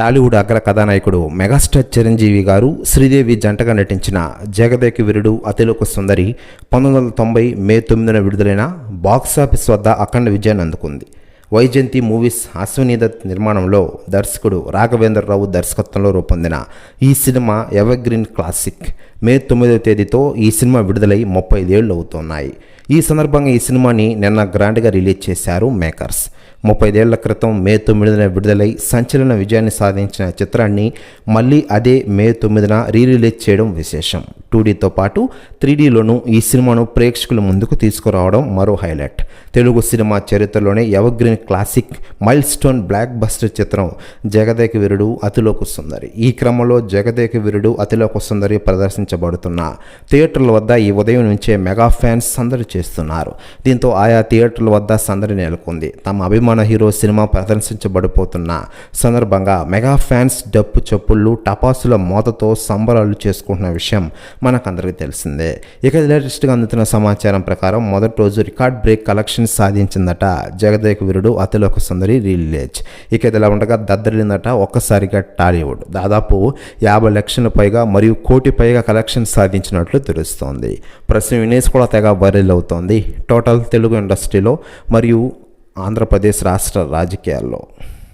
టాలీవుడ్ అగ్ర కథానాయకుడు మెగాస్టార్ చిరంజీవి గారు శ్రీదేవి జంటగా నటించిన జగదేకి వీరుడు అతిలోక సుందరి పంతొమ్మిది వందల తొంభై మే తొమ్మిదిన విడుదలైన బాక్సాఫీస్ వద్ద అఖండ విజయాన్ని అందుకుంది. వైజయంతి మూవీస్ అశ్విని దత్ నిర్మాణంలో దర్శకుడు రాఘవేంద్రరావు దర్శకత్వంలో రూపొందిన ఈ సినిమా ఎవర్గ్రీన్ క్లాసిక్. మే తొమ్మిదవ తేదీతో ఈ సినిమా విడుదలై ముప్పై ఐదేళ్ళు అవుతున్నాయి. ఈ సందర్భంగా ఈ సినిమాని నిన్న గ్రాండ్గా రిలీజ్ చేశారు మేకర్స్. ముప్పైదేళ్ళ క్రితం మే తొమ్మిదిన విడుదలై సంచలన విజయాన్ని సాధించిన చిత్రాన్ని మళ్ళీ అదే మే తొమ్మిదిన రీ రిలీజ్ చేయడం విశేషం. టూడీతో పాటు త్రీడీలోనూ ఈ సినిమాను ప్రేక్షకుల ముందుకు తీసుకురావడం మరో హైలైట్. తెలుగు సినిమా చరిత్రలోనే evergreen classic milestone blockbuster చిత్రం జగదేక వీరుడు అతిలోక సుందరి. ఈ క్రమంలో జగదేక వీరుడు అతిలోక సుందరి ప్రదర్శించబడుతున్న థియేటర్ల వద్ద ఈ ఉదయం నుంచే మెగా ఫ్యాన్స్ సందడి చేస్తున్నారు. దీంతో ఆయా థియేటర్ల వద్ద సందడి నెలకొంది. తమ అభిమాన హీరో సినిమా ప్రదర్శించబడిపోతున్న సందర్భంగా మెగా ఫ్యాన్స్ డప్పు చప్పుళ్ళు టపాసుల మోతతో సంబరాలు చేసుకుంటున్న విషయం మనకందరికీ తెలిసిందే. ఇక లేటెస్ట్గా అందుతున్న సమాచారం ప్రకారం మొదటి రోజు రికార్డ్ బ్రేక్ కలెక్షన్ సాధించిందట జగదేక వీరుడు అతిలోక సుందరి రిలీజ్. ఇక ఇదిలా ఉండగా దద్దరిల్లిందట ఒక్కసారిగా టాలీవుడ్. దాదాపు యాభై లక్షల పైగా మరియు కోటి పైగా కలెక్షన్ సాధించినట్లు తెలుస్తోంది. ప్రస్తుతం వినేస్ కూడా తెగ వైరల్ అవుతోంది. టోటల్ తెలుగు ఇండస్ట్రీలో మరియు ఆంధ్రప్రదేశ్ రాష్ట్ర రాజకీయాల్లో.